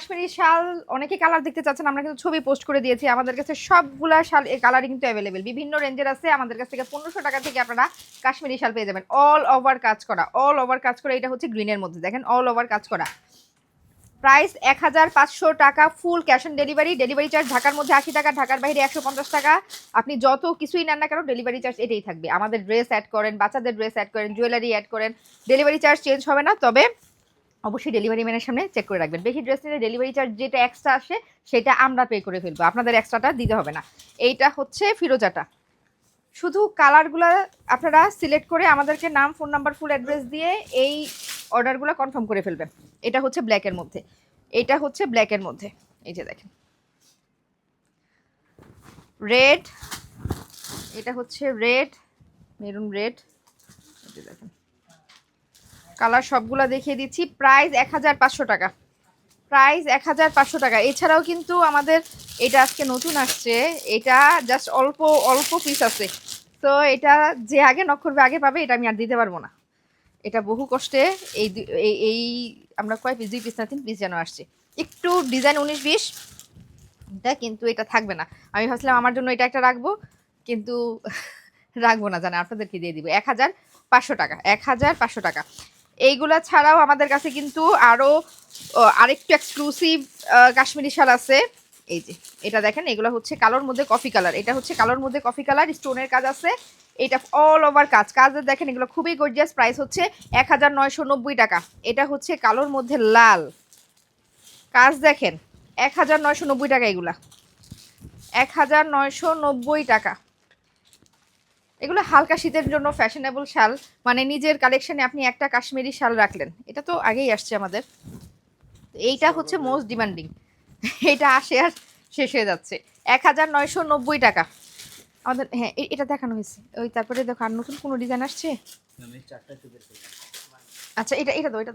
কাশ্মীরি শাল, অনেকে কালার দেখতে চাচ্ছেন, আমরা কিন্তু ছবি পোস্ট করে দিয়েছি। আমাদের কাছে সবগুলা শাল এই কালারই কিন্তু অ্যাভেলেবেল বিভিন্ন রেঞ্জের আছে, আমাদের কাছ থেকে পনেরোশো টাকা থেকে আপনারা কাশ্মীরি শাল পেয়ে যাবেন। অল ওভার কাজ করা অল ওভার কাজ করা, এটা হচ্ছে গ্রিনের মধ্যে। দেখেন অল ওভার কাজ করা। প্রাইস এক হাজার পাঁচশো টাকা full cash on delivery delivery charge ঢাকার মধ্যে আশি টাকা, ঢাকার বাইরে একশো পঞ্চাশ টাকা। আপনি যত কিছুই নেন না কেন ডেলিভারি চার্জ এটাই থাকবে। আমাদের ড্রেস অ্যাড করেন, বাচ্চাদের ড্রেস অ্যাড করেন জুয়েলারি অ্যাড করেন ডেলিভারি চার্জ চেঞ্জ হবে না, তবে অবশ্যই ডেলিভারি ম্যানের সামনে চেক করে রাখবেন। বেশি ড্রেস নিলে ডেলিভারি চার্জ যেটা এক্সট্রা আসে, সেটা আমরা পে করে ফেলব। আপনাদের এক্সট্রাটা দিতে হবে না। এইটা হচ্ছে ফিরোজাটা। শুধু কালারগুলো আপনারা সিলেক্ট করে আমাদেরকে নাম ফোন নাম্বার ফুল অ্যাড্রেস দিয়ে এই অর্ডারগুলো কনফার্ম করে ফেলবেন। এটা হচ্ছে ব্ল্যাকের মধ্যে। এটা হচ্ছে ব্ল্যাকের মধ্যে। এই যে দেখেন। রেড এটা হচ্ছে রেড মেরুন রেড দেখেন। কালার সবগুলো দেখিয়ে দিচ্ছি। প্রাইস এক হাজার পাঁচশো টাকা। প্রাইস এক হাজার পাঁচশো টাকা। এছাড়াও কিন্তু আমাদের এটা আজকে নতুন আসছে। এটা জাস্ট অল্প অল্প পিস আছে। তো এটা যে আগে নক করবে, আগে পাবে, এটা আমি আর দিতে পারব না। এটা বহু কষ্টে এই এই আমরা কয় পিস দুই পিস না, তিন পিস যেন আসছে। একটু ডিজাইন উনিশ, বিশ, এটা কিন্তু এটা থাকবে না। আমি ভাবছিলাম আমার জন্য এটা একটা রাখব, কিন্তু রাখব না জানা, আপনাদেরকে দিয়ে দিব। এক হাজার পাঁচশো টাকা, এক হাজার পাঁচশো টাকা। এইগুলা ছাড়াও আমাদের কাছে কিন্তু আরও আরেকটু এক্সক্লুসিভ কাশ্মীরি শাল আছে। এই যে, এটা দেখেন, এগুলো হচ্ছে কালোর মধ্যে কফি কালার এটা হচ্ছে কালোর মধ্যে কফি কালার স্টোনের কাজ আছে। এটা অল ওভার কাজ। কাজের দেখেন, এগুলো খুবই গর্জিয়াস প্রাইস হচ্ছে এক হাজার নয়শো নব্বই টাকা। এটা হচ্ছে কালোর মধ্যে লাল। কাজ দেখেন, এক হাজার নয়শো নব্বই টাকা এগুলা। এক হাজার নয়শো নব্বই টাকা। এগুলো হালকা শীতের জন্য ফ্যাশনেবল শাল। মানে নিজের কালেকশনে আপনি একটা কাশ্মীরি শাল রাখলেন। এটা তো আগেই আসছে আমাদের। এইটা হচ্ছে মোস্ট ডিমান্ডিং এটা আসে আর শেষ হয়ে যাচ্ছে। এক হাজার নয়শো নব্বই টাকা। আমাদের হ্যাঁ এটা দেখানো হয়েছে। ওই তারপরে দেখো, আর নতুন কোনো ডিজাইন আসছে? আচ্ছা এটা এটা দাও, এটা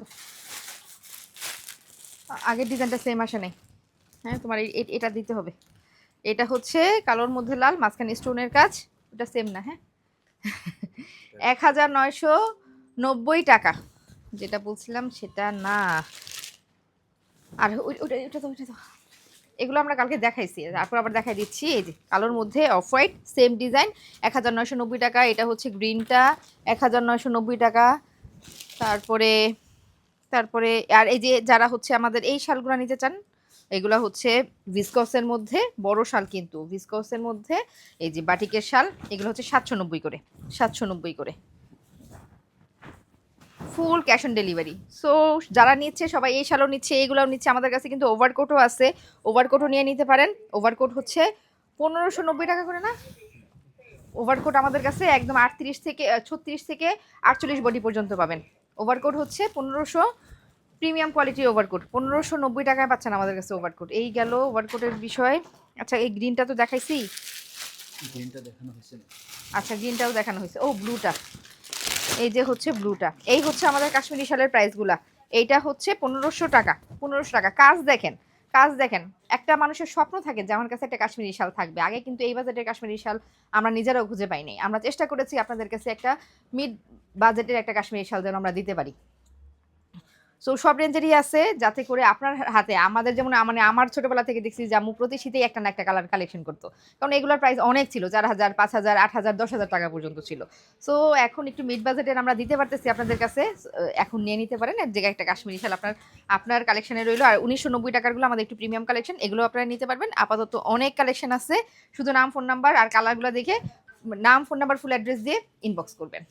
আ- আগের ডিজাইনটা সেম আসে নাই। হ্যাঁ তোমার এটা দিতে হবে। এটা হচ্ছে কালোর মধ্যে লাল, মাঝখানে স্টোনের কাজ। এটা সেম না হ্যাঁ? এক হাজার নয়শো নব্বই টাকা। যেটা বলছিলাম সেটা না। আর তো। এগুলো আমরা কালকে দেখাইছি। তারপর আবার দেখাই দিচ্ছি। এই যে, কালোর মধ্যে অফ হোয়াইট, সেম ডিজাইন। এক হাজার নয়শো নব্বই টাকা, এটা হচ্ছে গ্রিনটা। এক হাজার নয়শো নব্বই টাকা। তারপরে তারপরে, আর এই যে যারা হচ্ছে আমাদের এই শালগুলো নিতে চান এগুলো হচ্ছে ভিসকসের মধ্যে বড় শাল কিন্তু। ভিসকসের মধ্যে এই যে বাটিকের শাল, এগুলো হচ্ছে সাতশো নব্বই করে, সাতশো নব্বই করে। Full cash on delivery so যারা নিচ্ছে, সবাই এই শালও নিচ্ছে, এইগুলোও নিচ্ছে। আমাদের কাছে কিন্তু ওভারকোটও আছে। ওভারকোটও নিয়ে নিতে পারেন। ওভারকোট হচ্ছে পনেরোশো নব্বই টাকা করে না? ওভারকোট আমাদের কাছে একদম আটত্রিশ থেকে, ছত্রিশ থেকে আটচল্লিশ বডি পর্যন্ত পাবেন। ওভারকোট হচ্ছে পনেরোশো প্রিমিয়াম কোয়ালিটি ওভারকোট। পনেরোশো নব্বই টাকায় পাচ্ছেন আমাদের কাছে ওভারকোট। এই গেল ওভারকোটের বিষয়। আচ্ছা এই গ্রিনটা তো দেখাইছি? গ্রিনটা দেখানো হয়েছে আচ্ছা গ্রিনটাও দেখানো হয়েছে। ও ব্লুটা এই যে হচ্ছে ব্লুটা এই হচ্ছে আমাদের কাশ্মীরি শালের প্রাইসগুলা এইটা হচ্ছে পনেরোশো টাকা। পনেরোশো টাকা। কাজ দেখেন কাজ দেখেন। একটা মানুষের স্বপ্ন থাকে যে আমার কাছে একটা কাশ্মীরি শাল থাকবে। আগে কিন্তু এই বাজেটের কাশ্মীরি শাল আমরা নিজেরাও খুঁজে পাইনি। আমরা চেষ্টা করেছি আপনাদের কাছে একটা মিড বাজেটের একটা কাশ্মীরি শাল যেন আমরা দিতে পারি। সো সব রেঞ্জেরই আছে, যাতে করে আপনার হাতে, আমাদের যেমন মানে আমার ছোটবেলা থেকে দেখছি আম্মু প্রতি শীতেই একটা না একটা কালার কালেকশন করতো। কারণ এগুলোর প্রাইস অনেক ছিল, চার হাজার, পাঁচ হাজার, আট হাজার, দশ হাজার টাকা পর্যন্ত ছিল। সো এখন একটু মিড বাজেটের আমরা দিতে পারতেছি আপনাদের কাছে এখন নিয়ে নিতে পারেন। এক জায়গায় একটা কাশ্মীরি শাল আপনার আপনার কালেকশনে রইল। আর উনিশশো নব্বই টাকারগুলো আমাদের একটু প্রিমিয়াম কালেকশন এগুলো আপনারা নিতে পারবেন। আপাতত অনেক কালেকশন আছে। শুধু নাম ফোন নাম্বার আর কালারগুলো দেখে, নাম ফোন নাম্বার ফুল অ্যাড্রেস দিয়ে ইনবক্স করবেন।